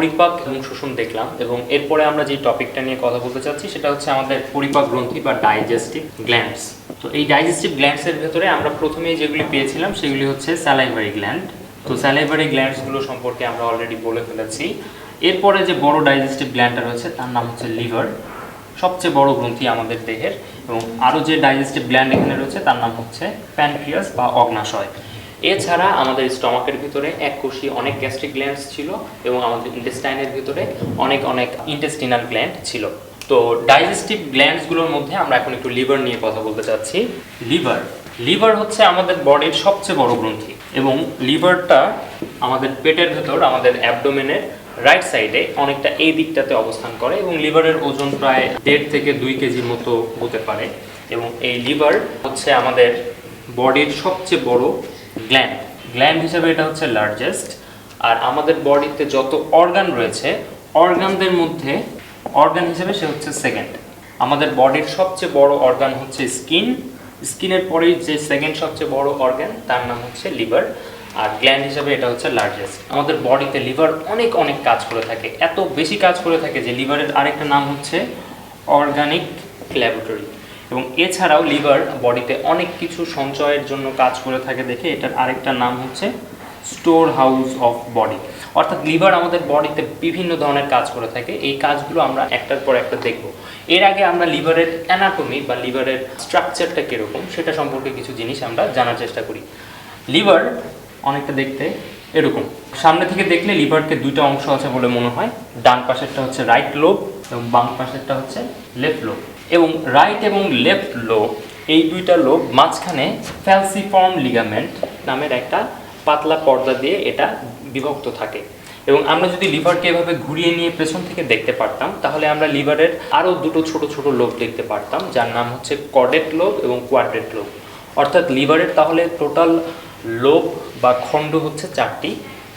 পরিপাক এবং শোষণ দেখলাম এবং এরপরে আমরা যে টপিকটা নিয়ে কথা বলতে চাচ্ছি, সেটা হচ্ছে আমাদের পরিপাক গ্রন্থি বা ডাইজেস্টিভ গ্ল্যান্ডস তো এই ডাইজেস্টিভ গ্ল্যান্ডসের ভেতরে আমরা প্রথমেই যেগুলি পেয়েছিলাম, সেগুলি হচ্ছে স্যালাইভারি গ্ল্যান্ড তো স্যালাইভারি গ্ল্যান্ডসগুলো সম্পর্কে আমরা অলরেডি বলে ফেলেছি। এরপরে যে বড় ডাইজেস্টিভ গ্ল্যান্ডটা রয়েছে, তার নাম হচ্ছে লিভার সবচেয়ে বড় গ্রন্থি আমাদের দেহের। এবং আরও যে ডাইজেস্টিভ গ্ল্যান্ড এখানে রয়েছে, তার নাম হচ্ছে প্যানক্রিয়াস বা অগ্নাশয়। এছাড়া আমাদের স্টমাকের ভিতরে এক কোষী অনেক গ্যাস্ট্রিক গ্ল্যান্ডস ছিল এবং আমাদের ইন্টেস্টাইনের ভিতরে অনেক অনেক ইন্টেস্টিনাল গ্ল্যান্ড ছিল। তো ডাইজেস্টিভ গ্ল্যান্ডসগুলোর মধ্যে আমরা এখন একটু লিভার নিয়ে কথা বলতে চাচ্ছি। লিভার লিভার হচ্ছে আমাদের বডির সবচেয়ে বড় গ্রন্থি এবং লিভারটা আমাদের পেটের ভেতর, আমাদের অ্যাবডোমেনের রাইট সাইডে অনেকটা এই দিকটাতে অবস্থান করে এবং লিভারের ওজন প্রায় দেড় থেকে দুই কেজির মতো হতে পারে এবং এই লিভার হচ্ছে আমাদের বডির সবচেয়ে বড় গ্ল্যান্ড গ্ল্যান্ড হিসেবে এটা হচ্ছে লার্জেস্ট আর আমাদের বডিতে যত অর্গান রয়েছে অর্গানদের মধ্যে অর্গান হিসেবে সে হচ্ছে সেকেন্ড আমাদের বডির সবচেয়ে বড় অর্গান হচ্ছে স্কিন স্কিনের পরেই যে সেকেন্ড সবচেয়ে বড় অর্গান তার নাম হচ্ছে লিভার আর গ্ল্যান্ড হিসেবে এটা হচ্ছে লার্জেস্ট আমাদের বডিতে লিভার অনেক অনেক কাজ করে থাকে। এত বেশি কাজ করে থাকে যে লিভারের আরেকটা নাম হচ্ছে অর্গানিক ল্যাবরেটরি এবং এছাড়াও লিভার বডিতে অনেক কিছু সঞ্চয়ের জন্য কাজ করে থাকে দেখে এটার আরেকটা নাম হচ্ছে স্টোর হাউস অফ বডি। অর্থাৎ লিভার আমাদের বডিতে বিভিন্ন ধরনের কাজ করে থাকে। এই কাজগুলো আমরা একটার পর একটা দেখব। এর আগে আমরা লিভারের অ্যানাটমি বা লিভারের স্ট্রাকচারটা কীরকম সেটা সম্পর্কে কিছু জিনিস আমরা জানার চেষ্টা করি। লিভার অনেকটা দেখতে এরকম। সামনে থেকে দেখলে লিভারকে দুইটা অংশ আছে বলে মনে হয়। ডান পাশেরটা হচ্ছে রাইট লোব এবং বাম পাশেরটা হচ্ছে লেফট লোব এবং রাইট এবং লেফট লোব এই দুইটা লোব মাঝখানে ফ্যালসিফর্ম লিগামেন্ট নামের একটা পাতলা পর্দা দিয়ে এটা বিভক্ত থাকে। এবং আমরা যদি লিভারকে এভাবে ঘুরিয়ে নিয়ে পেছন থেকে দেখতে পারতাম, তাহলে আমরা লিভারের আরও দুটো ছোট ছোট লোভ দেখতে পারতাম, যার নাম হচ্ছে কডেট লোভ এবং কোয়াড্রেট লোভ অর্থাৎ লিভারের তাহলে টোটাল লোভ বা খণ্ড হচ্ছে চারটি,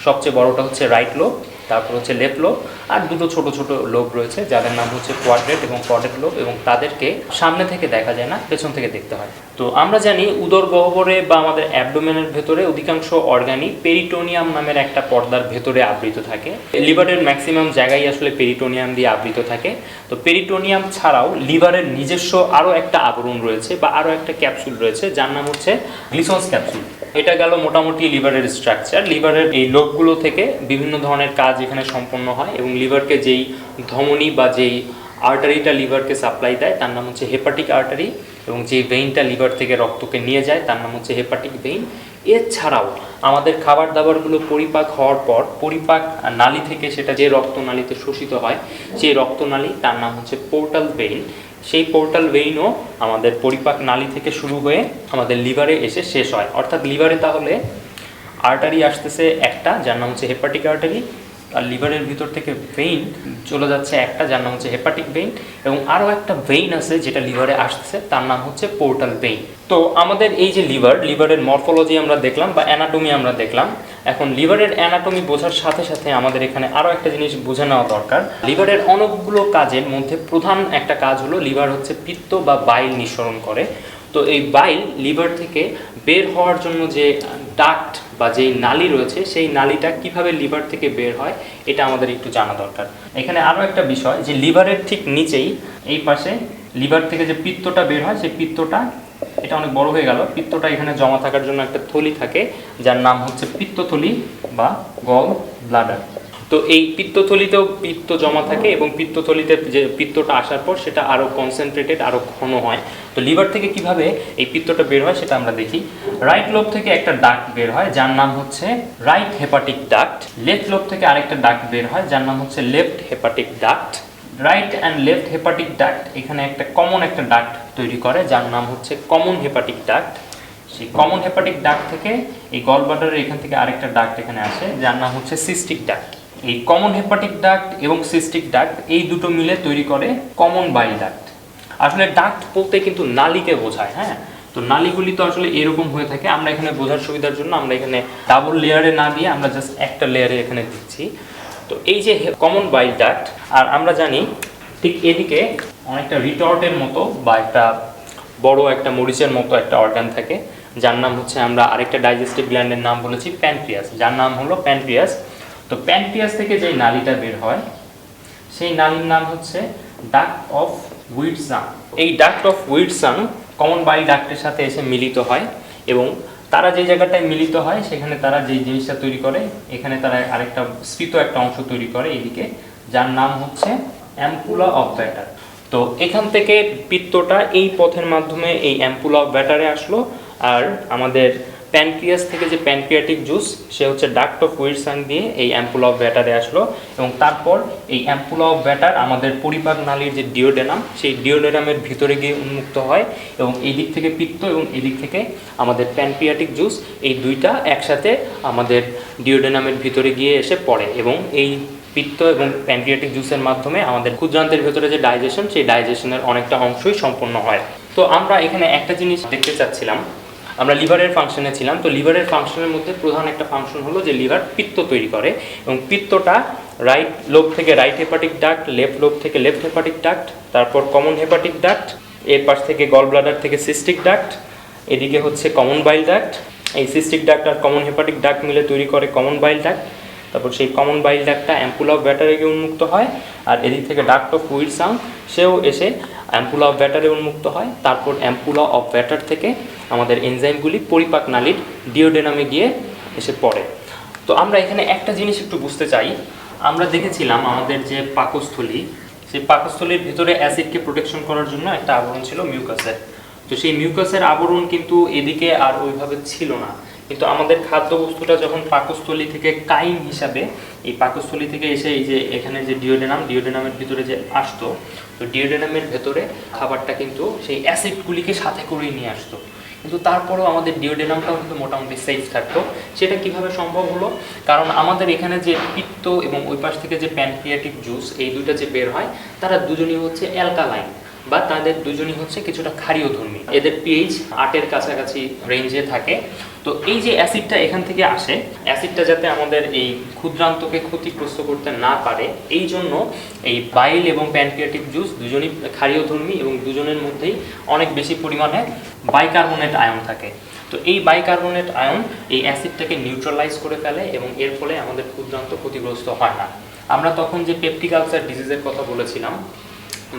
সবচেয়ে বড়টা হচ্ছে রাইট লোব তারপর হচ্ছে লেফট লোব আর দুটো ছোট ছোট লোব রয়েছে, যাদের নাম হচ্ছে কোয়াড্রেট এবং কডেট লোব এবং তাদেরকে সামনে থেকে দেখা যায় না, পেছন থেকে দেখতে হয়। তো আমরা জানি উদর গহ্বরে বা আমাদের অ্যাবডোমেনের ভেতরে অধিকাংশ অর্গানি পেরিটোনিয়াম নামের একটা পর্দার ভেতরে আবৃত থাকে। লিভারের ম্যাক্সিমাম জায়গায় আসলে পেরিটোনিয়াম দিয়ে আবৃত থাকে। তো পেরিটোনিয়াম ছাড়াও লিভারের নিজস্ব আরও একটা আবরণ রয়েছে বা আরও একটা ক্যাপসুল রয়েছে, যার নাম হচ্ছে গ্লিসন্স ক্যাপসুল এটা গেল মোটামুটি লিভারের স্ট্রাকচার লিভারের এই লোকগুলো থেকে বিভিন্ন ধরনের কাজ এখানে সম্পন্ন হয় এবং লিভারকে যেই ধমনী বা যেই আর্টারিটা লিভারকে সাপ্লাই দেয়, তার নাম হচ্ছে হেপাটিক আর্টারি এবং যে ভেইনটা লিভার থেকে রক্তকে নিয়ে যায়, তার নাম হচ্ছে হেপাটিক ভেইন এছাড়াও আমাদের খাবার দাবারগুলো পরিপাক হওয়ার পর পরিপাক নালী থেকে সেটা যে রক্তনালীতে শোষিত হয়, সেই রক্তনালী, তার নাম হচ্ছে পোর্টাল ভেইন সেই পোর্টাল ভেইনও আমাদের পরিপাক নালী থেকে শুরু হয়ে আমাদের লিভারে এসে শেষ হয়। অর্থাৎ লিভারে তাহলে আর্টারি আসতেছে একটা, যার নাম হচ্ছে হেপাটিক আর্টারি। আর লিভারের ভিতর থেকে ভেইন চলে যাচ্ছে একটা, যার নাম হচ্ছে হেপাটিক ভেইন এবং আরও একটা ভেইন আছে যেটা লিভারে আসতেছে তার নাম হচ্ছে পোর্টাল ভেইন তো আমাদের এই যে লিভার, লিভারের মরফোলজি আমরা দেখলাম বা অ্যানাটমি আমরা দেখলাম, এখন লিভারের অ্যানাটমি বোঝার সাথে সাথে আমাদের এখানে আরও একটা জিনিস বুঝে নেওয়া দরকার। লিভারের অনেকগুলো কাজের মধ্যে প্রধান একটা কাজ হলো লিভার হচ্ছে পিত্ত বা বাইল নিঃসরণ করে। তো এই বাইল লিভার থেকে বের হওয়ার জন্য যে ডাক্ট বা যেই নালী রয়েছে, সেই নালীটা কীভাবে লিভার থেকে বের হয়, এটা আমাদের একটু জানা দরকার। এখানে আরও একটা বিষয়, যে লিভারের ঠিক নিচেই, এই পাশে লিভার থেকে যে পিত্তটা বের হয়, সেই পিত্তটা, এটা অনেক বড় হয়ে গেল, পিত্তটা এখানে জমা থাকার জন্য একটা থলি থাকে, যার নাম হচ্ছে পিত্তথলি বা গল ব্লাডার তো এই পিত্তথলিতেও পিত্ত জমা থাকে এবং পিত্তথলিতে যে পিত্তটা আসার পর সেটা আরও কনসেন্ট্রেটেড আরও ঘন হয়। তো লিভার থেকে কীভাবে এই পিত্তটা বের হয় সেটা আমরা দেখি। রাইট লোব থেকে একটা ডাক্ট বের হয়, যার নাম হচ্ছে right hepatic duct left lobe থেকে আরেকটা ডাক্ট বের হয়, যার নাম হচ্ছে left hepatic duct right and left hepatic duct এখানে একটা কমন একটা ডাক্ট তৈরি করে, যার নাম হচ্ছে কমন হেপাটিক ডাক্ট সেই কমন হেপাটিক ডাক্ট থেকে এই গলবাটারের এখান থেকে আরেকটা ডাক্ট এখানে আসে, যার নাম হচ্ছে সিস্টিক ডাক্ট এই কমন হেপাটিক ডাক্ট এবং সিস্টিক ডাক্ট এই দুটো মিলে তৈরি করে কমন বাইল ডাক্ট আসলে ডাক্ট বলতে কিন্তু নালীকে বোঝায় হ্যাঁ? তো নালীগুলি তো আসলে এরকম হয়ে থাকে, আমরা এখানে বোঝার সুবিধার জন্য আমরা এখানে ডাবল লেয়ারে না দিয়ে আমরা জাস্ট একটা লেয়ারে এখানে দিচ্ছি। তো এই যে কমন বাইল ডাক্ট আর আমরা জানি ঠিক এদিকে অনেকটা রিটর্টের মতো বা একটা বড় একটা মরিচের মতো একটা অর্গান থাকে, যার নাম হচ্ছে আমরা আরেকটা ডাইজেস্টিভ গ্ল্যান্ডের নাম বলেছি প্যানক্রিয়াস যার নাম হলো প্যানক্রিয়াস তো প্যানক্রিয়াস থেকে যে নালীটা বের হয়, সেই নালীর নাম হচ্ছে ডাক্ট অফ উইটসান এই duct of Wirsung common bile ডাক্টের সাথে এসে মিলিত হয় এবং তারা যে জায়গাটায় মিলিত হয়, সেখানে তারা যে জিনিসটা তৈরি করে, এখানে তারা আরেকটা স্ফীত একটা অংশ তৈরি করে এদিকে, যার নাম হচ্ছে অ্যাম্পুলা অফ ব্যাটার। তো এখান থেকে পিত্তটা এই পথের মাধ্যমে এই অ্যাম্পুলা অফ ব্যাটারে আসলো, আর আমাদের প্যানক্রিয়াস থেকে যে প্যানক্রিয়াটিক জুস, সে হচ্ছে ডাক্ট অফ উইরসাং দিয়ে এই অ্যাম্পুলা অফ ব্যাটারে আসলো এবং তারপর এই অ্যাম্পুলা অফ ব্যাটার আমাদের পরিপাক নালীর যে ডিওডেনাম, সেই ডিওডেনামের ভিতরে গিয়ে উন্মুক্ত হয় এবং এই দিক থেকে পিত্ত এবং এদিক থেকে আমাদের প্যানক্রিয়াটিক জুস, এই দুইটা একসাথে আমাদের ডিওডেনামের ভিতরে গিয়ে এসে পড়ে। এবং এই পিত্ত এবং প্যানক্রিয়াটিক জুসের মাধ্যমে আমাদের ক্ষুদ্রান্তের ভেতরে যে ডাইজেশন, সেই ডাইজেশনের অনেকটা অংশই সম্পন্ন হয়। তো আমরা এখানে একটা জিনিস দেখতে চাচ্ছিলাম। আমরা লিভারের ফাংশনে ছিলাম, তো লিভারের ফাংশনের মধ্যে প্রধান একটা ফাংশন হলো যে লিভার পিত্ত তৈরি করে এবং পিত্তটা রাইট লোব থেকে right hepatic duct left lobe থেকে লেফট হেপাটিক ডাক্ট তারপর কমন হেপাটিক ডাক্ট এর পাশ থেকে গল ব্লাডার থেকে সিস্টিক ডাক্ট এদিকে হচ্ছে কমন বাইল ডাক্ট এই সিস্টিক ডাক্ট আর কমন হেপাটিক ডাক্ট মিলে তৈরি করে কমন বাইল ডাক্ট তারপর সেই কমন বাইল ডাক্টটা অ্যাম্পুল অফ ব্যাটারে গিয়ে উন্মুক্ত হয়, আর এদিক থেকে ডাক্ট অফ উইরসাং সেও এসে অ্যাম্পুলা অফ ব্যাটারে উন্মুক্ত হয়। তারপর অ্যাম্পুলা অফ ব্যাটার থেকে আমাদের এনজাইমগুলি পরিপাক নালীর ডিওডেনামে গিয়ে এসে পড়ে। তো আমরা এখানে একটা জিনিস একটু বুঝতে চাই। আমরা দেখেছিলাম আমাদের যে পাকস্থলী, সেই পাকস্থলীর ভিতরে অ্যাসিডকে প্রোটেকশন করার জন্য একটা আবরণ ছিল মিউকাসের। তো সেই মিউকাসের আবরণ কিন্তু এদিকে আর ওইভাবে ছিল না। কিন্তু আমাদের খাদ্যবস্তুটা যখন পাকস্থলী থেকে কাইম হিসাবে, এই পাকস্থলী থেকে এসে এই যে এখানে যে ডিওডেনাম ডিওডেনামের ভিতরে যে আসতো, তো ডিওডেনামের ভেতরে খাবারটা কিন্তু সেই অ্যাসিডগুলিকে সাথে করেই নিয়ে আসতো। কিন্তু তারপরেও আমাদের ডিওডেনামটাও কিন্তু মোটামুটি সেফ থাকতো। সেটা কীভাবে সম্ভব হলো? কারণ আমাদের এখানে যে পিত্ত এবং ওই পাশ থেকে যে প্যানক্রিয়াটিক জুস এই দুইটা যে বের হয়, তারা দুজনই হচ্ছে অ্যালকালাইন বা তাদের দুজনই হচ্ছে কিছুটা ক্ষারীয় ধর্মী। এদের পিএইচ আটের কাছাকাছি রেঞ্জে থাকে। তো এই যে অ্যাসিডটা এখান থেকে আসে, অ্যাসিডটা যাতে আমাদের এই ক্ষুদ্রান্তকে ক্ষতিগ্রস্ত করতে না পারে, এই জন্য এই বাইল এবং প্যানক্রিয়াটিক জুস দুজনই ক্ষারীয় ধর্মী এবং দুজনের মধ্যেই অনেক বেশি পরিমাণে বাইকার্বনেট আয়ন থাকে। তো এই বাইকার্বনেট আয়ন এই অ্যাসিডটাকে নিউট্রালাইজ করে ফেলে এবং এর ফলে আমাদের ক্ষুদ্রান্ত ক্ষতিগ্রস্ত হয় না। আমরা তখন যে পেপটিক আলসার ডিজিজের কথা বলেছিলাম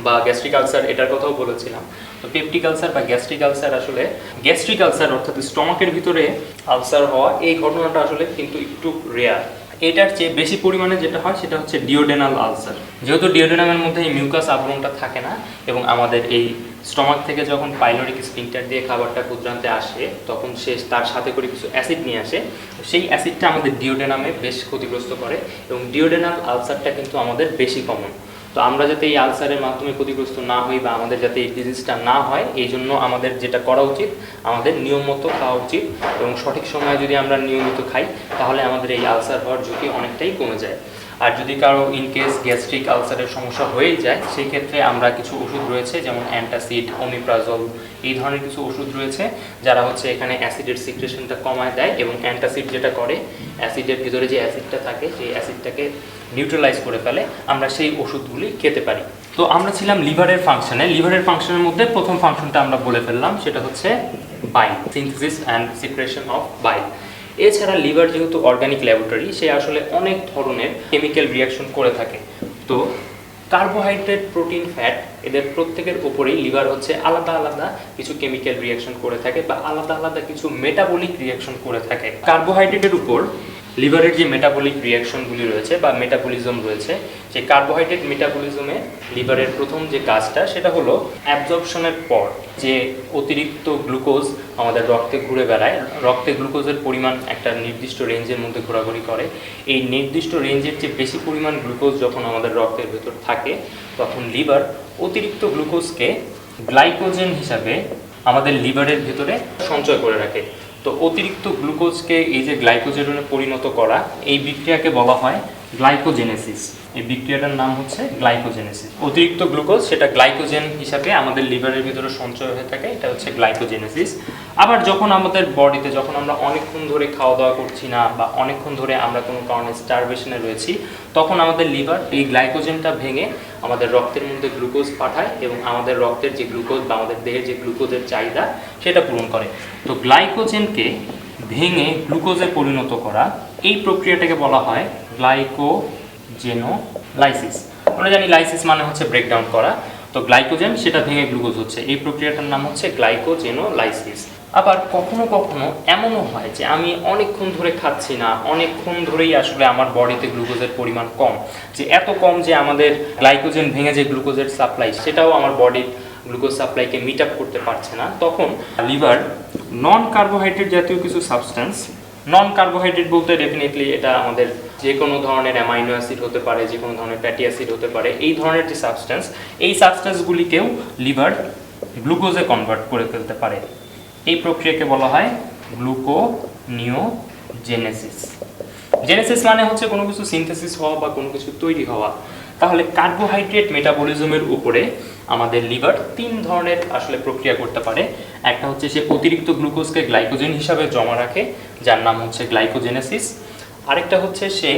বা গ্যাস্ট্রিক আলসার এটার কথাও বলেছিলাম। তো পেপটিক আলসার বা গ্যাস্ট্রিক আলসার আসলে গ্যাস্ট্রিক আলসার অর্থাৎ স্টমাকের ভিতরে আলসার হওয়া, এই ঘটনাটা আসলে কিন্তু একটু রেয়ার এটার চেয়ে বেশি পরিমাণে যেটা হয়, সেটা হচ্ছে ডিওডেনাল আলসার যেহেতু ডিওডেনামের মধ্যে এই মিউকাস আবরণটা থাকে না, এবং আমাদের এই স্টমাক থেকে যখন পাইলোরিক স্পিংটার দিয়ে খাবারটা ক্ষুদ্রান্তে আসে, তখন সে তার সাথে করে কিছু অ্যাসিড নিয়ে আসে। সেই অ্যাসিডটা আমাদের ডিওডেনামে বেশ ক্ষতিগ্রস্ত করে, এবং ডিওডেনাল আলসারটা কিন্তু আমাদের বেশি কমন তো আমরা যাতে এই আলসারের মাধ্যমে ক্ষতিগ্রস্ত না হই বা আমাদের যাতে এই ডিজিজটা না হয়, এই জন্য আমাদের যেটা করা উচিত, আমাদের নিয়ম মতো খাওয়া উচিত এবং সঠিক সময়ে যদি আমরা নিয়মিত খাই, তাহলে আমাদের এই আলসার হওয়ার ঝুঁকি অনেকটাই কমে যায়। আর যদি কারও ইনকেস গ্যাস্ট্রিক আলসারের সমস্যা হয়েই যায়, সেই ক্ষেত্রে আমরা কিছু ওষুধ রয়েছে, যেমন অ্যান্টাসিড ওমিপ্রাজল এই ধরনের কিছু ওষুধ রয়েছে, যারা হচ্ছে এখানে অ্যাসিডের সিক্রেশনটা কমায় দেয় এবং অ্যান্টাসিড যেটা করে অ্যাসিডের ভিতরে যে অ্যাসিডটা থাকে, সেই অ্যাসিডটাকে নিউট্রালাইজ করে ফেলে, আমরা সেই ওষুধগুলি খেতে পারি। তো আমরা ছিলাম লিভারের ফাংশনে লিভারের ফাংশনের মধ্যে প্রথম ফাংশনটা আমরা বলে ফেললাম, সেটা হচ্ছে bile synthesis and secretion of bile এছাড়া লিভার যেহেতু অর্গানিক ল্যাবরেটরি সে আসলে অনেক ধরনের কেমিক্যাল রিয়াকশন করে থাকে। তো কার্বোহাইড্রেট প্রোটিন ফ্যাট এদের প্রত্যেকের উপরেই লিভার হচ্ছে আলাদা আলাদা কিছু কেমিক্যাল রিয়াকশন করে থাকে বা আলাদা আলাদা কিছু মেটাবলিক রিয়াকশন করে থাকে। কার্বোহাইড্রেটের উপর লিভারের যে মেটাবলিক রিয়াকশনগুলি রয়েছে বা মেটাবলিজম রয়েছে সেই কার্বোহাইড্রেট মেটাবলিজমে লিভারের প্রথম যে কাজটা সেটা হলো অ্যাবজর্পশনের পর যে অতিরিক্ত গ্লুকোজ আমাদের রক্তে ঘুরে বেড়ায়, রক্তে গ্লুকোজের পরিমাণ একটা নির্দিষ্ট রেঞ্জের মধ্যে ঘোরাঘুরি করে। এই নির্দিষ্ট রেঞ্জের যে বেশি পরিমাণ গ্লুকোজ যখন আমাদের রক্তের ভেতর থাকে, তখন লিভার অতিরিক্ত গ্লুকোজকে গ্লাইকোজেন হিসাবে আমাদের লিভারের ভেতরে সঞ্চয় করে রাখে। তো অতিরিক্ত গ্লুকোজকে এই যে গ্লাইকোজেরনে পরিণত করা এই বিক্রিয়াকে বলা হয় গ্লাইকোজেনেসিস। এই বিক্রিয়াটার নাম হচ্ছে গ্লাইকোজেনেসিস। অতিরিক্ত গ্লুকোজ, সেটা গ্লাইকোজেন হিসাবে আমাদের লিভারের ভিতরে সঞ্চয় হয়ে থাকে, এটা হচ্ছে গ্লাইকোজেনেসিস। আবার যখন আমাদের বডিতে, যখন আমরা অনেকক্ষণ ধরে খাওয়া দাওয়া করছি না বা অনেকক্ষণ ধরে আমরা কোনো কারণে স্টারভেশনে রয়েছি, তখন আমাদের লিভার এই গ্লাইকোজেনটা ভেঙে আমাদের রক্তের মধ্যে গ্লুকোজ পাঠায় এবং আমাদের রক্তের যে গ্লুকোজ বা আমাদের দেহের যে গ্লুকোজের চাহিদা, সেটা পূরণ করে। তো গ্লাইকোজেনকে ভেঙে গ্লুকোজে পরিণত করা, এই প্রক্রিয়াটাকে বলা হয় গ্লাইকোজেনোলাইসিস। আমরা জানি লাইসিস মানে হচ্ছে ব্রেকডাউন করা। তো গ্লাইকোজেন, সেটা ভেঙে গ্লুকোজ হচ্ছে। এই প্রক্রিয়াটার নাম হচ্ছে গ্লাইকোজেনোলাইসিস। আবার কখনো কখনো এমনও হয় যে আমি অনেকক্ষণ ধরে খাচ্ছি না, অনেকক্ষণ ধরেই আসলে আমার বডিতে গ্লুকোজের পরিমাণ কম। যে এত কম যে আমাদের গ্লাইকোজেন ভেঙে যে গ্লুকোজের সাপ্লাই সেটাও আমার বডির গ্লুকোজ সাপ্লাইকে মিট আপ করতে পারছে না। তখন লিভার নন কার্বোহাইড্রেট জাতীয় কিছু সাবস্টেন্স নন কার্বোহাইড্রেট বলতে ডেফিনেটলি এটা আমাদের যে কোনো ধরনের অ্যামাইনো অ্যাসিড হতে পারে যে কোনো ধরনের ফ্যাটি অ্যাসিড হতে পারে, এই ধরনের যে সাবস্টেন্স এই সাবস্টেন্সগুলিকেও লিভার গ্লুকোজে কনভার্ট করে ফেলতে পারে। এই প্রক্রিয়াকে বলা হয় গ্লুকোনিওজেনেসিস জেনেসিস মানে হচ্ছে কোনো কিছু সিনথেসিস হওয়া বা কোনো কিছু তৈরি হওয়া। তাহলে কার্বোহাইড্রেট মেটাবলিজমের উপরে আমাদের লিভার তিন ধরনের আসলে প্রক্রিয়া করতে পারে। একটা হচ্ছে সে অতিরিক্ত গ্লুকোজকে গ্লাইকোজেন হিসাবে জমা রাখে যার নাম হচ্ছে গ্লাইকোজেনেসিস। আরেকটা হচ্ছে সে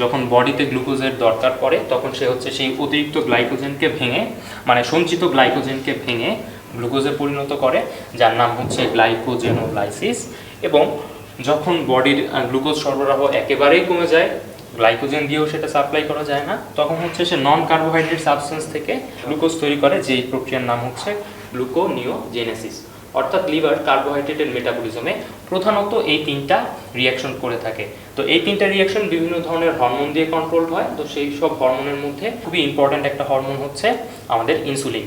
যখন বডিতে গ্লুকোজের দরকার পড়ে, তখন সে হচ্ছে সেই অতিরিক্ত গ্লাইকোজেনকে ভেঙে মানে সঞ্চিত গ্লাইকোজেনকে ভেঙে গ্লুকোজে পরিণত করে, যার নাম হচ্ছে গ্লাইকোজেনোলাইসিস। এবং যখন বডির গ্লুকোজ সরবরাহ একেবারেই কমে যায়, গ্লাইকোজেন দিয়েও সেটা সাপ্লাই করা যায় না, তখন হচ্ছে সে নন কার্বোহাইড্রেট সাবস্টেন্স থেকে গ্লুকোজ তৈরি করে, যেই প্রক্রিয়ার নাম হচ্ছে গ্লুকোনিওজেনেসিস। অর্থাৎ লিভার কার্বোহাইড্রেটের মেটাবলিজমে প্রধানত এই তিনটা রিয়াকশন করে থাকে। তো এই তিনটা রিয়াকশন বিভিন্ন ধরনের হরমোন দিয়ে কন্ট্রোল হয়। তো সেই সব হরমোনের মধ্যে খুবই ইম্পর্ট্যান্ট একটা হরমোন হচ্ছে আমাদের ইনসুলিন